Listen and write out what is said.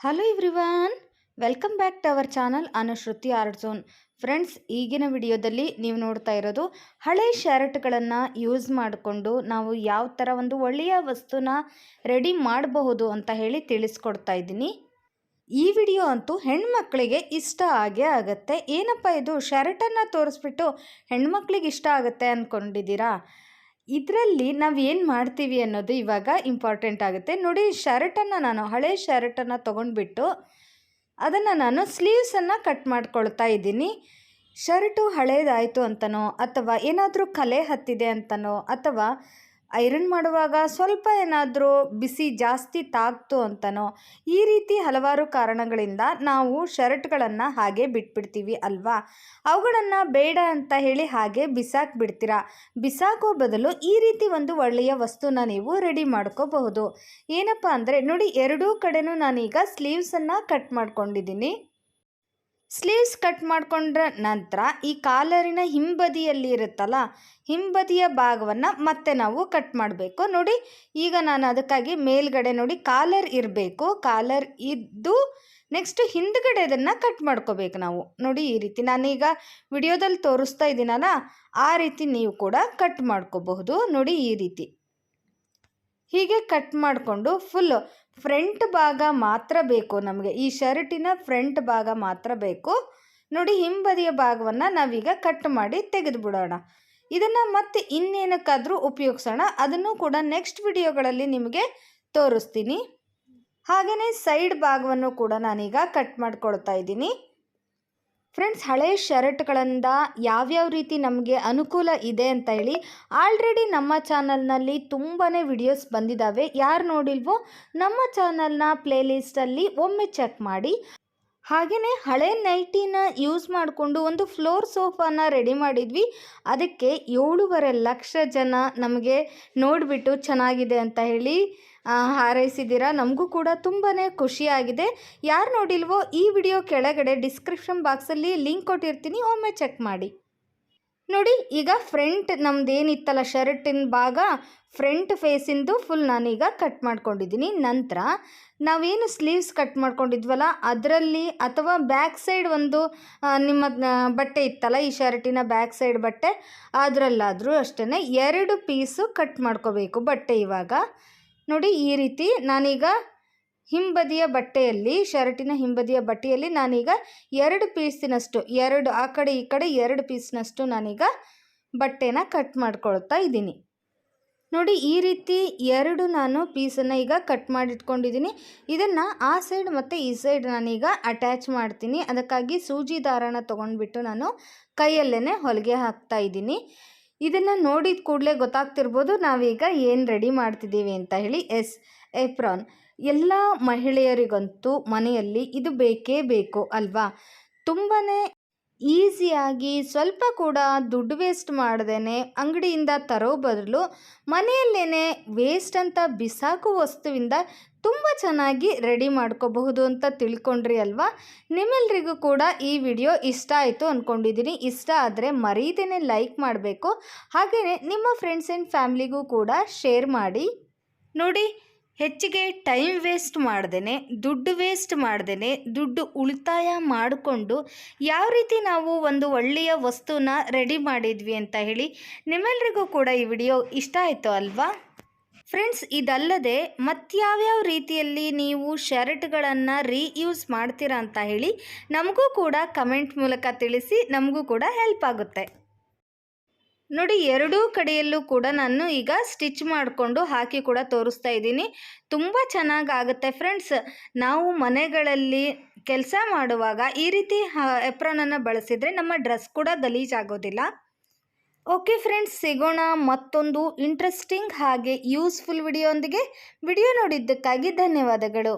Hello everyone welcome back to our channel Anushruti art zone friends ಈಗಿನ ವಿಡಿಯೋದಲ್ಲಿ ನೀವು ನೋಡ್ತಾ ಇರೋದು ಹಳೆ ಶರ್ಟ್ಗಳನ್ನು ಯೂಸ್ ಮಾಡಿಕೊಂಡು ನಾವು ಯಾವ ಥರ ಒಂದು ಒಳ್ಳೆಯ ವಸ್ತುನ ರೆಡಿ ಮಾಡಬಹುದು ಅಂತ ಹೇಳಿ ತಿಳಿಸ್ಕೊಡ್ತಾ ಇದ್ದೀನಿ. ಈ ವಿಡಿಯೋ ಅಂತೂ ಹೆಣ್ಮಕ್ಳಿಗೆ ಇಷ್ಟ ಆಗೇ ಆಗುತ್ತೆ. ಏನಪ್ಪ ಇದು? ಶರ್ಟನ್ನು ತೋರಿಸ್ಬಿಟ್ಟು ಹೆಣ್ಮಕ್ಳಿಗೆ ಇಷ್ಟ ಆಗುತ್ತೆ ಅಂದ್ಕೊಂಡಿದ್ದೀರಾ ಇದರಲ್ಲಿ ನಾವು ಏನು ಮಾಡ್ತೀವಿ ಅನ್ನೋದು ಇವಾಗ ಇಂಪಾರ್ಟೆಂಟ್ ಆಗುತ್ತೆ. ನೋಡಿ, ಶರ್ಟನ್ನು ನಾನು, ಹಳೆ ಶರ್ಟನ್ನು ತೊಗೊಂಡ್ಬಿಟ್ಟು ಅದನ್ನು ನಾನು ಸ್ಲೀವ್ಸನ್ನು ಕಟ್ ಮಾಡ್ಕೊಳ್ತಾ ಇದ್ದೀನಿ. ಶರ್ಟು ಹಳೇದಾಯಿತು ಅಂತನೋ, ಅಥವಾ ಏನಾದರೂ ಕಲೆ ಹತ್ತಿದೆ ಅಂತನೋ, ಅಥವಾ ಐರನ್ ಮಾಡುವಾಗ ಸ್ವಲ್ಪ ಏನಾದರೂ ಬಿಸಿ ಜಾಸ್ತಿ ತಾಗ್ತು ಅಂತನೋ, ಈ ರೀತಿ ಹಲವಾರು ಕಾರಣಗಳಿಂದ ನಾವು ಶರ್ಟ್ಗಳನ್ನು ಹಾಗೆ ಬಿಟ್ಬಿಡ್ತೀವಿ ಅಲ್ವಾ? ಅವುಗಳನ್ನು ಬೇಡ ಅಂತ ಹೇಳಿ ಹಾಗೆ ಬಿಸಾಕ್ಬಿಡ್ತೀರಾ? ಬಿಸಾಕೋ ಬದಲು ಈ ರೀತಿ ಒಂದು ಒಳ್ಳೆಯ ವಸ್ತುನ ನೀವು ರೆಡಿ ಮಾಡ್ಕೋಬಹುದು. ಏನಪ್ಪ ಅಂದರೆ ನೋಡಿ, ಎರಡೂ ಕಡೆನೂ ನಾನೀಗ ಸ್ಲೀವ್ಸನ್ನು ಕಟ್ ಮಾಡ್ಕೊಂಡಿದ್ದೀನಿ. ಸ್ಲೀವ್ಸ್ ಕಟ್ ಮಾಡಿಕೊಂಡ್ರ ನಂತರ ಈ ಕಾಲರಿನ ಹಿಂಬದಿಯಲ್ಲಿ ಇರುತ್ತಲ್ಲ ಹಿಂಬದಿಯ ಭಾಗವನ್ನು ಮತ್ತೆ ನಾವು ಕಟ್ ಮಾಡಬೇಕು. ನೋಡಿ, ಈಗ ನಾನು ಅದಕ್ಕಾಗಿ ಮೇಲ್ಗಡೆ ನೋಡಿ, ಕಾಲರ್ ಇರಬೇಕು, ಕಾಲರ್ ಇದ್ದು ನೆಕ್ಸ್ಟ್ ಹಿಂದ್ಗಡೆ ಅದನ್ನು ಕಟ್ ಮಾಡ್ಕೋಬೇಕು ನಾವು. ನೋಡಿ, ಈ ರೀತಿ ನಾನೀಗ ವಿಡಿಯೋದಲ್ಲಿ ತೋರಿಸ್ತಾ ಇದ್ದೀನಲ್ಲ, ಆ ರೀತಿ ನೀವು ಕೂಡ ಕಟ್ ಮಾಡ್ಕೋಬಹುದು. ನೋಡಿ, ಈ ರೀತಿ. ಹೀಗೆ ಕಟ್ ಮಾಡಿಕೊಂಡು ಫುಲ್ಲು ಫ್ರಂಟ್ ಭಾಗ ಮಾತ್ರ ಬೇಕು ನಮಗೆ. ಈ ಶರ್ಟಿನ ಫ್ರಂಟ್ ಭಾಗ ಮಾತ್ರ ಬೇಕು. ನೋಡಿ, ಹಿಂಬದಿಯ ಭಾಗವನ್ನು ನಾವೀಗ ಕಟ್ ಮಾಡಿ ತೆಗೆದು ಬಿಡೋಣ ಇದನ್ನು ಮತ್ತೆ ಇನ್ನೇನಕ್ಕಾದರೂ ಉಪಯೋಗಿಸೋಣ. ಅದನ್ನು ಕೂಡ ನೆಕ್ಸ್ಟ್ ವಿಡಿಯೋಗಳಲ್ಲಿ ನಿಮಗೆ ತೋರಿಸ್ತೀನಿ. ಹಾಗೆಯೇ ಸೈಡ್ ಭಾಗವನ್ನು ಕೂಡ ನಾನೀಗ ಕಟ್ ಮಾಡ್ಕೊಳ್ತಾ ಇದ್ದೀನಿ. ಫ್ರೆಂಡ್ಸ್ ಹಳೆ ಶರ್ಟ್ಗಳಿಂದ ಯಾವ್ಯಾವ ರೀತಿ ನಮಗೆ ಅನುಕೂಲ ಇದೆ ಅಂತ ಹೇಳಿ ಆಲ್ರೆಡಿ ನಮ್ಮ ಚಾನಲ್ನಲ್ಲಿ ತುಂಬಾ ವಿಡಿಯೋಸ್ ಬಂದಿದ್ದಾವೆ ಯಾರು ನೋಡಿಲ್ವೋ ನಮ್ಮ ಚಾನಲ್ನ ಪ್ಲೇಲಿಸ್ಟಲ್ಲಿ ಒಮ್ಮೆ ಚೆಕ್ ಮಾಡಿ. ಹಾಗೆಯೇ ಹಳೆ ನೈಟಿನ ಯೂಸ್ ಮಾಡಿಕೊಂಡು ಒಂದು ಫ್ಲೋರ್ ಸೋಫಾನ ರೆಡಿ ಮಾಡಿದ್ವಿ. ಅದಕ್ಕೆ ಏಳೂವರೆ ಲಕ್ಷ ಜನ ನಮಗೆ ನೋಡಿಬಿಟ್ಟು ಚೆನ್ನಾಗಿದೆ ಅಂತ ಹೇಳಿ ಹಾರೈಸಿದ್ದೀರಾ? ನಮಗೂ ಕೂಡ ತುಂಬಾ ಖುಷಿಯಾಗಿದೆ. ಯಾರು ನೋಡಿಲ್ವೋ ಈ ವಿಡಿಯೋ ಕೆಳಗಡೆ ಡಿಸ್ಕ್ರಿಪ್ಷನ್ ಬಾಕ್ಸಲ್ಲಿ ಲಿಂಕ್ ಕೊಟ್ಟಿರ್ತೀನಿ, ಒಮ್ಮೆ ಚೆಕ್ ಮಾಡಿ. ನೋಡಿ, ಈಗ ಫ್ರಂಟ್ ನಮ್ದು ಏನಿತ್ತಲ್ಲ ಶರ್ಟಿನ ಭಾಗ, ಫ್ರಂಟ್ ಫೇಸಿಂದು ಫುಲ್ ನಾನೀಗ ಕಟ್ ಮಾಡ್ಕೊಂಡಿದ್ದೀನಿ. ನಂತರ ನಾವೇನು ಸ್ಲೀವ್ಸ್ ಕಟ್ ಮಾಡ್ಕೊಂಡಿದ್ವಲ್ಲ, ಅದರಲ್ಲಿ ಅಥವಾ ಬ್ಯಾಕ್ ಸೈಡ್ ಒಂದು ನಿಮ್ಮ ಬಟ್ಟೆ ಇತ್ತಲ್ಲ, ಈ ಶರ್ಟಿನ ಬ್ಯಾಕ್ ಸೈಡ್ ಬಟ್ಟೆ, ಅದರಲ್ಲಾದರೂ ಅಷ್ಟೇ ಎರಡು ಪೀಸು ಕಟ್ ಮಾಡ್ಕೋಬೇಕು ಬಟ್ಟೆ ಇವಾಗ. ನೋಡಿ ಈ ರೀತಿ ನಾನೀಗ ಹಿಂಬದಿಯ ಬಟ್ಟೆಯಲ್ಲಿ, ಶರ್ಟಿನ ಹಿಂಬದಿಯ ಬಟ್ಟೆಯಲ್ಲಿ ನಾನೀಗ ಎರಡು ಪೀಸಿನಷ್ಟು, ಎರಡು ಆ ಕಡೆ ಈ ಕಡೆ ಎರಡು ಪೀಸ್ನಷ್ಟು ನಾನೀಗ ಬಟ್ಟೆನ ಕಟ್ ಮಾಡ್ಕೊಳ್ತಾ ಇದ್ದೀನಿ. ನೋಡಿ ಈ ರೀತಿ ಎರಡು ನಾನು ಪೀಸನ್ನು ಈಗ ಕಟ್ ಮಾಡಿಟ್ಕೊಂಡಿದ್ದೀನಿ. ಇದನ್ನು ಆ ಸೈಡ್ ಮತ್ತು ಈ ಸೈಡ್ ನಾನೀಗ ಅಟ್ಯಾಚ್ ಮಾಡ್ತೀನಿ. ಅದಕ್ಕಾಗಿ ಸೂಜಿ ದಾರನ ತೊಗೊಂಡ್ಬಿಟ್ಟು ನಾನು ಕೈಯಲ್ಲೇ ಹೊಲಿಗೆ ಹಾಕ್ತಾ ಇದ್ದೀನಿ. ಇದನ್ನು ನೋಡಿದ ಕೂಡಲೇ ಗೊತ್ತಾಗ್ತಿರ್ಬೋದು ನಾವೀಗ ಏನು ರೆಡಿ ಮಾಡ್ತಿದ್ದೀವಿ ಅಂತ ಹೇಳಿ ಎಸ್ ಎಪ್ರಾನ್ ಎಲ್ಲ ಮಹಿಳೆಯರಿಗಂತೂ ಮನೆಯಲ್ಲಿ ಇದು ಬೇಕೇ ಬೇಕು ಅಲ್ವಾ? ತುಂಬಾ ಈಸಿಯಾಗಿ ಸ್ವಲ್ಪ ಕೂಡ ದುಡ್ಡು ವೇಸ್ಟ್ ಮಾಡ್ದೇ ಅಂಗಡಿಯಿಂದ ತರೋ ಬದಲು ಮನೆಯಲ್ಲೇ ವೇಸ್ಟ್ ಅಂತ ಬಿಸಾಕು ವಸ್ತುವಿಂದ ತುಂಬ ಚೆನ್ನಾಗಿ ರೆಡಿ ಮಾಡ್ಕೋಬಹುದು ಅಂತ ತಿಳ್ಕೊಂಡ್ರಿ ಅಲ್ವಾ? ನಿಮ್ಮೆಲ್ರಿಗೂ ಕೂಡ ಈ ವಿಡಿಯೋ ಇಷ್ಟ ಆಯಿತು ಅಂದ್ಕೊಂಡಿದ್ದೀನಿ ಇಷ್ಟ ಆದರೆ ಮರೀದೇ ಲೈಕ್ ಮಾಡಬೇಕು. ಹಾಗೆಯೇ ನಿಮ್ಮ ಫ್ರೆಂಡ್ಸ್ ಆ್ಯಂಡ್ ಫ್ಯಾಮ್ಲಿಗೂ ಕೂಡ ಶೇರ್ ಮಾಡಿ. ನೋಡಿ ಹೆಚ್ಚಿಗೆ ಟೈಮ್ ವೇಸ್ಟ್ ಮಾಡ್ದೇ ದುಡ್ಡು ವೇಸ್ಟ್ ಮಾಡ್ದೇ ದುಡ್ಡು ಉಳಿತಾಯ ಮಾಡಿಕೊಂಡು ಯಾವ ರೀತಿ ನಾವು ಒಂದು ಒಳ್ಳೆಯ ವಸ್ತುನ ರೆಡಿ ಮಾಡಿದ್ವಿ ಅಂತ ಹೇಳಿ ನಿಮ್ಮೆಲ್ರಿಗೂ ಕೂಡ ಈ ವಿಡಿಯೋ ಇಷ್ಟ ಆಯಿತು ಅಲ್ವಾ? ಫ್ರೆಂಡ್ಸ್, ಇದಲ್ಲದೆ ಮತ್ಯಾವ್ಯಾವ ರೀತಿಯಲ್ಲಿ ನೀವು ಶರ್ಟ್ಗಳನ್ನು ರೀಯೂಸ್ ಮಾಡ್ತೀರಾ ಅಂತ ಹೇಳಿ ನಮಗೂ ಕೂಡ ಕಮೆಂಟ್ ಮೂಲಕ ತಿಳಿಸಿ ನಮಗೂ ಕೂಡ ಹೆಲ್ಪ್ ಆಗುತ್ತೆ. ನೋಡಿ, ಎರಡೂ ಕಡೆಯಲ್ಲೂ ಕೂಡ ನಾನು ಈಗ ಸ್ಟಿಚ್ ಮಾಡಿಕೊಂಡು ಹಾಕಿ ಕೂಡ ತೋರಿಸ್ತಾ ಇದ್ದೀನಿ. ತುಂಬ ಚೆನ್ನಾಗಾಗುತ್ತೆ ಫ್ರೆಂಡ್ಸ್. ನಾವು ಮನೆಗಳಲ್ಲಿ ಕೆಲಸ ಮಾಡುವಾಗ ಈ ರೀತಿ ಎಪ್ರಾನನ್ನು ಬಳಸಿದರೆ ನಮ್ಮ ಡ್ರೆಸ್ ಕೂಡ ಗಲೀಜಾಗೋದಿಲ್ಲ. ಓಕೆ ಫ್ರೆಂಡ್ಸ್, ಸಿಗೋಣ ಮತ್ತೊಂದು ಇಂಟ್ರೆಸ್ಟಿಂಗ್ ಹಾಗೆ ಯೂಸ್ಫುಲ್ ವಿಡಿಯೋ ವಿಡಿಯೋ ನೋಡಿದ್ದಕ್ಕಾಗಿ ಧನ್ಯವಾದಗಳು.